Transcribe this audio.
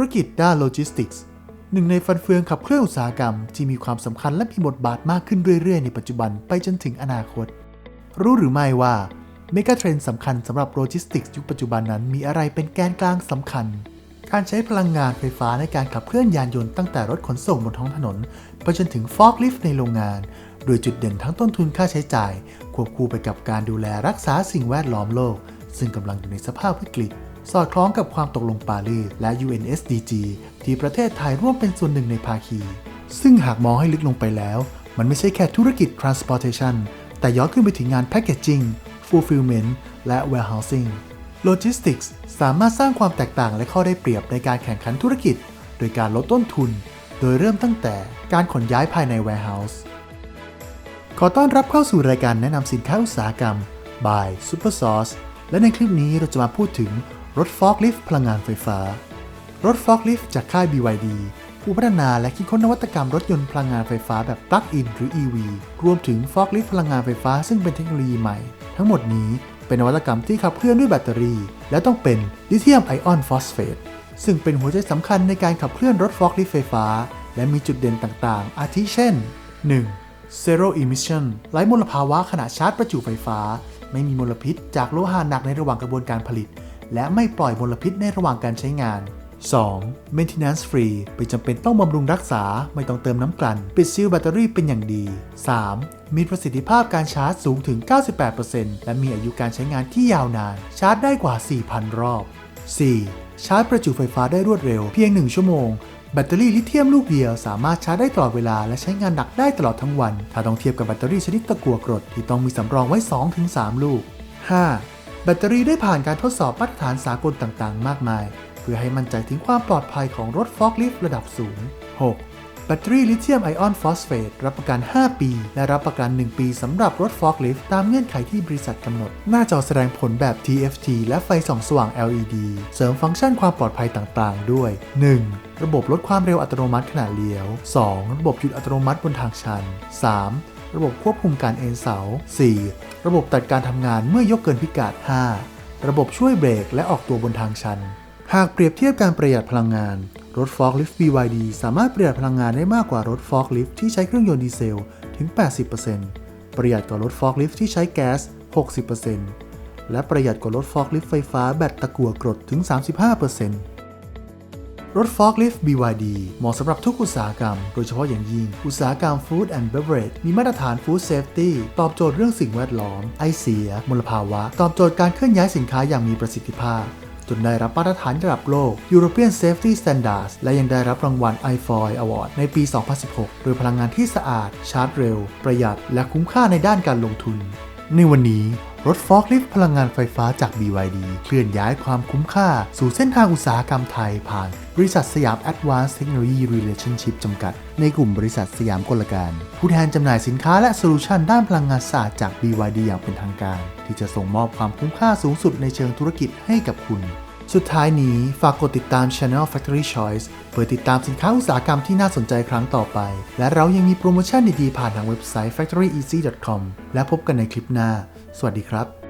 ธุรกิจด้านโลจิสติกส์หนึ่งในฟันเฟืองขับเคลื่อนอุตสาหกรรมที่มีความสำคัญและมีบทบาทมากขึ้นเรื่อย ๆ ในปัจจุบันไปจนถึงอนาคต รู้หรือไม่ว่าเมกะเทรนด์สำคัญสำหรับโลจิสติกส์ยุคปัจจุบันนั้นมีอะไรเป็นแกนกลางสำคัญ การใช้พลังงานไฟฟ้าในการขับเคลื่อนยานยนต์ตั้งแต่รถขนส่งบนท้องถนน ไปจนถึงฟอกลิฟต์ในโรงงาน โดยจุดเด่นทั้งต้นทุนค่าใช้จ่าย ควบคู่ไปกับการดูแลรักษาสิ่งแวดล้อมโลก ซึ่งกำลังอยู่ในสภาพวิกฤต สอดคล้องกับความตกลงปารีสและ UNSDG ที่ประเทศไทยร่วมเป็นส่วนหนึ่งในภาคี ซึ่งหากมองให้ลึกลงไปแล้ว มันไม่ใช่แค่ธุรกิจ transportation แต่ย้อนขึ้นไปถึงงาน packaging fulfillment และ warehousing logistics สามารถสร้างความแตกต่างและข้อได้เปรียบในการแข่งขันธุรกิจ โดยการลดต้นทุน โดยเริ่มตั้งแต่การขนย้ายภายใน warehouse ขอต้อนรับเข้าสู่รายการแนะนำสินค้าอุตสาหกรรม by Super Sauce และในคลิปนี้เราจะมาพูดถึง รถฟอกลิฟต์พลังงานไฟฟ้า รถฟอกลิฟต์จากค่าย BYD ผู้พัฒนาและคิดค้นนวัตกรรมรถยนต์พลังงานไฟฟ้าแบบ Plug-in หรือ EV รวมถึงฟอกลิฟต์พลังงานไฟฟ้าซึ่งเป็นเทคโนโลยีใหม่ ทั้งหมดนี้เป็นนวัตกรรมที่ขับเคลื่อนด้วยแบตเตอรี่ และต้องเป็นลิเธียมไอออนฟอสเฟตซึ่งเป็นหัวใจสำคัญในการขับเคลื่อนรถฟอกลิฟต์ไฟฟ้า และมีจุดเด่นต่างๆ อาทิเช่น 1. Zero Emission ไร้มลภาวะขณะชาร์จประจุไฟฟ้า ไม่มีมลพิษจากโลหะหนักในระหว่างกระบวนการผลิต และไม่ปล่อยมลพิษในระหว่างการใช้งาน 2. Maintenance Free ไม่จำเป็นต้องบำรุงรักษา ไม่ต้องเติมน้ำกลั่น ปิดซีลแบตเตอรี่เป็นอย่างดี 3. มีประสิทธิภาพการชาร์จสูงถึง 98%และมีอายุการใช้งานที่ยาวนาน ชาร์จได้กว่า 4,000 รอบ 4. ชาร์จประจุไฟฟ้าได้รวดเร็วเพียง 1 ชั่วโมง แบตเตอรี่ลิเธียมลูกเดียวสามารถชาร์จได้ตลอดเวลาและใช้งานหนักได้ตลอดทั้งวัน ถ้าต้องเทียบกับแบตเตอรี่ชนิดตะกั่วกรดที่ต้องมีสำรองไว้ 2-3 ลูก 5. แบตเตอรี่ได้ผ่านการทดสอบมาตรฐานสากลต่างๆ มากมาย เพื่อให้มั่นใจถึงความปลอดภัยของรถฟอกลิฟต์ระดับสูง 6. แบตเตอรี่ลิเธียมไอออนฟอสเฟตรับประกัน 5 ปี และรับประกัน 1 ปีสำหรับรถฟอกลิฟต์ตามเงื่อนไขที่บริษัทกำหนด หน้าจอแสดงผลแบบ TFT และไฟส่องสว่าง LED เสริมฟังก์ชันความปลอดภัยต่างๆ ด้วย 1. ระบบลดความเร็วอัตโนมัติขณะเลี้ยว 2. ระบบหยุดอัตโนมัติบนทางชัน 3. ระบบควบคุมการเอนเสา 4. ระบบตัดการทำงานเมื่อยกเกินพิกัด 5. ระบบช่วยเบรกและออกตัวบนทางชัน หากเปรียบเทียบการประหยัดพลังงาน รถฟอกลิฟต์ BYD สามารถประหยัดพลังงานได้มากกว่ารถฟอกลิฟต์ที่ใช้เครื่องยนต์ดีเซลถึง 80%ประหยัดกว่ารถฟอกลิฟต์ที่ใช้แก๊ส 60%และประหยัดกว่ารถฟอกลิฟต์ไฟฟ้าแบตตะกั่วกรดถึง 35% รถฟอกลิฟต์ BYD เหมาะสำหรับทุกอุตสาหกรรม โดยเฉพาะอย่างยิ่ง อุตสาหกรรม Food and Beverage มีมาตรฐาน Food Safety ตอบโจทย์เรื่องสิ่งแวดล้อม ไอเสีย มลภาวะ ตอบโจทย์การเคลื่อนย้ายสินค้าอย่างมีประสิทธิภาพ จนได้รับมาตรฐานระดับโลก European Safety Standards และยังได้รับรางวัล iFoy Award ในปี 2016 โดยพลังงานที่สะอาด ชาร์จเร็ว ประหยัด และคุ้มค่าในด้านการลงทุน ในวันนี้ รถฟอกลิฟต์พลังงานไฟฟ้าจาก BYD เคลื่อนย้ายความคุ้มค่า สู่เส้นทางอุตสาหกรรมไทยผ่าน บริษัทสยาม Advanced Technology Relationship จำกัด ในกลุ่มบริษัทสยามกลการ ผู้แทนจำหน่ายสินค้าและโซลูชันด้านพลังงานสะอาดจาก BYD อย่างเป็นทางการ ที่จะส่งมอบความคุ้มค่าสูงสุดในเชิงธุรกิจให้กับคุณ สุดท้ายนี้ฝากกดติดตาม Channel Factory Choice เพื่อติดตามสินค้าอุตสาหกรรมที่น่าสนใจครั้งต่อไป และเรายังมีโปรโมชั่นดีๆ ผ่านทางเว็บไซต์ factoryeasy.com และพบกันในคลิปหน้า สวัสดีครับ